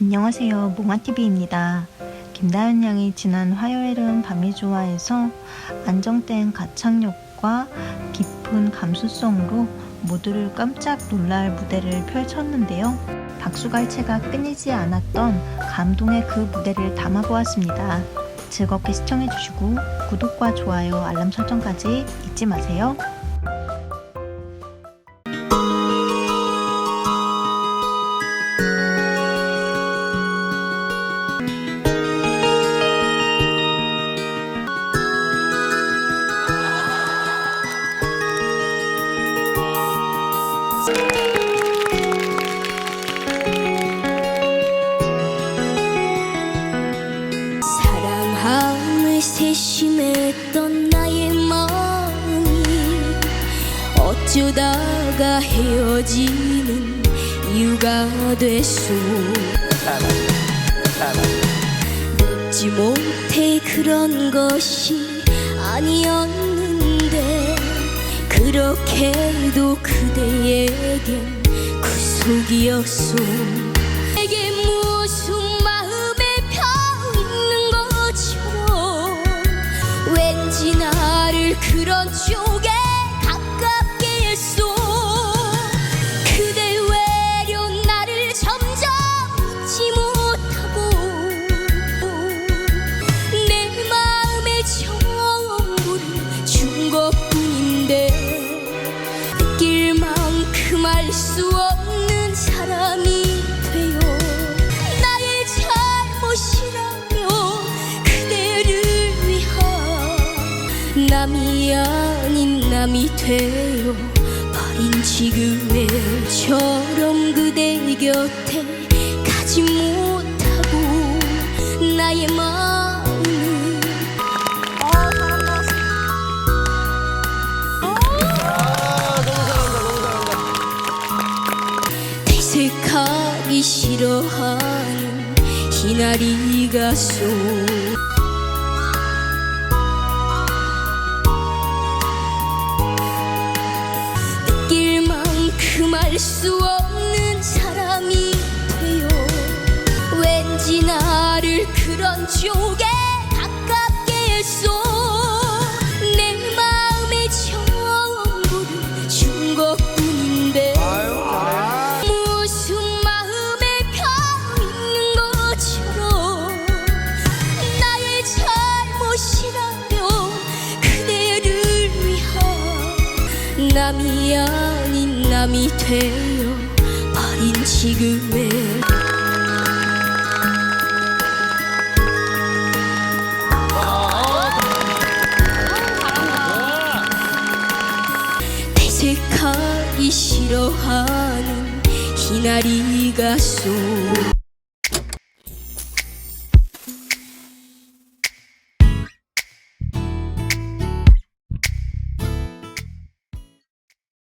안녕하세요. 몽아TV입니다. 김다현 양이 지난 화요일은 밤이 좋아해서 안정된 가창력과 깊은 감수성으로 모두를 깜짝 놀랄 무대를 펼쳤는데요. 박수갈채가 끊이지 않았던 감동의 그 무대를 담아보았습니다. 즐겁게 시청해주시고 구독과 좋아요, 알람 설정까지 잊지 마세요. 사랑함을 세심했던 나의 마음이 어쩌다가 헤어지는 이유가 됐소? 늙지 못해 그런 것이 아니었는데 그렇게도 그대에겐 구속이었소. 내게 무슨 마음에 펴 있는 것처럼 왠지 나를 그런 쪽에 알수 없는 사람이 되어 나의 잘못이라며 그대를 위한 남이 아닌 남이 되어 버린 지금의 처럼 그대 곁에 가지 못하고 나의 마음 싫어하는 희나리가 쏘 느낄 만큼 알 수 없는 사람이 되어 왠지 나를 그런 쪽에 남이 아닌 남이 되어 버린 지금의 퇴색하기 싫어하는 희나리가 쏘